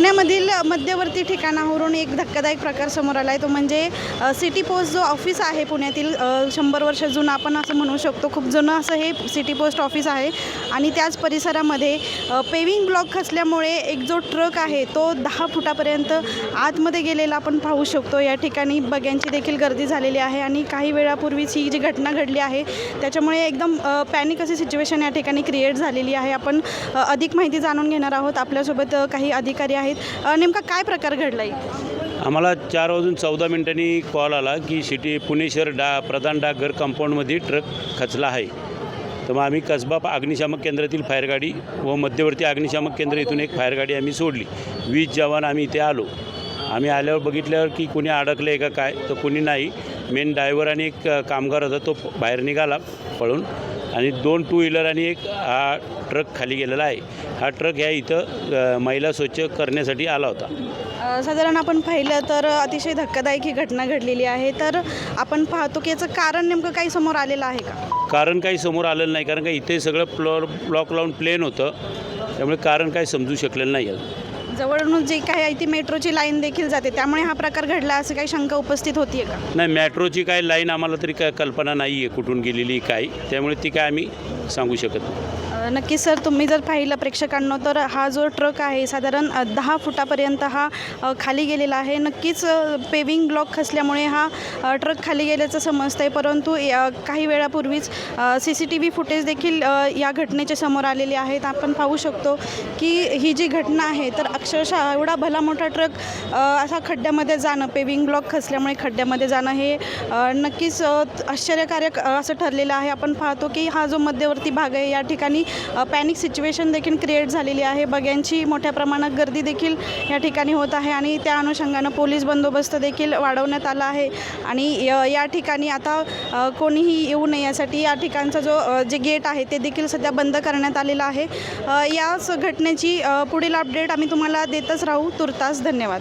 पुण्यामधील मध्यवर्ती ठिकाणावरून एक धक्कादायक प्रकार समोर आला आहे तो म्हणजे सिटी पोस्ट जो ऑफिस आहे पुण्यातील शंभर वर्ष जुनं आपण असं म्हणू शकतो. खूप जुनं असं हे सिटी पोस्ट ऑफिस आहे. आणि त्याच परिसरामध्ये पेविंग ब्लॉक खचल्यामुळे एक जो ट्रक आहे तो दहा फुटापर्यंत आतमध्ये गेलेला आपण पाहू शकतो. या ठिकाणी बग्यांची देखील गर्दी झालेली आहे आणि काही वेळापूर्वीच ही जी घटना घडली आहे त्याच्यामुळे एकदम पॅनिक अशी सिच्युएशन या ठिकाणी क्रिएट झालेली आहे. आपण अधिक माहिती जाणून घेणार आहोत. आपल्यासोबत काही अधिकारी आहेत. आहेत. नेमका काय प्रकार घडला आहे आम्हाला चार वाजून चौदा मिनिटांनी कॉल आला की सिटी पुणे शहर डा प्रधान डाकघर कंपाऊंडमध्ये ट्रक खचला आहे. तर मग आम्ही कसबा अग्निशामक केंद्रातील फायर गाडी व मध्यवर्ती अग्निशामक केंद्र इथून एक फायर गाडी आम्ही सोडली. वीस जवान आम्ही इथे आलो. आम्ही आल्यावर बघितल्यावर की कोणी अडकलं आहे का काय तर कोणी नाही. मेन ड्रायव्हर आणि एक कामगार होता तो बाहेर निघाला पळून. आणि दोन टू व्हीलर आणि एक हा ट्रक खाली गेलेला आहे. हा ट्रक ह्या इथं मैला स्वच्छ करण्यासाठी आला होता. साधारण आपण पाहिलं तर अतिशय धक्कादायक ही घटना घडलेली आहे. तर आपण पाहतो की याचं कारण नेमकं काही समोर आलेलं आहे का? कारण काही समोर आलेलं नाही. कारण का इथे सगळं फ्लोअर ब्लॉक लावून प्लेन होतं. त्यामुळे कारण काही समजू शकलेलं नाही आहे जवळून जी काही आहे ती मेट्रोची लाईन देखील जाते त्यामुळे हा प्रकार घडला असं काही शंका उपस्थित होती का? नाही मेट्रोची काय लाईन आम्हाला तरी काय कल्पना नाही आहे कुठून गेलेली काय. त्यामुळे ती काय आम्ही सांगू शकत नाही. नक्की सर तुम्ही जर पाहिलं प्रेक्षकांनो तर हा जो ट्रक आहे साधारण दहा फुटापर्यंत हा खाली गेलेला आहे. नक्कीच पेविंग ब्लॉक खसल्यामुळे हा ट्रक खाली गेल्याचं समजतं आहे परंतु काही वेळापूर्वीच C C T V footage देखील या घटनेच्या समोर आलेले आहेत. आपण पाहू शकतो की ही जी घटना आहे तर अक्षरशः एवढा भला मोठा ट्रक असा खड्ड्यामध्ये जाणं पेविंग ब्लॉक खसल्यामुळे खड्ड्यामध्ये जाणं हे नक्कीच आश्चर्यकारक असं ठरलेलं आहे. आपण पाहतो की हा जो मध्यवर्ती भाग आहे या ठिकाणी पॅनिक सिच्युएशन देखील क्रिएट झालेली आहे. बग्यांची मोठ्या प्रमाणात गर्दी देखील या ठिकाणी होत आहे आणि त्या अनुषंगानं पोलीस बंदोबस्त देखील वाढवण्यात आला आहे. आणि य- या ठिकाणी आता कोणीही येऊ नये यासाठी या ठिकाणचा जो जे गेट आहे ते देखील सध्या बंद करण्यात आलेलं आहे. याच घटनेची पुढील अपडेट आम्ही तुम्हाला देतच राहू. तुर्तास धन्यवाद.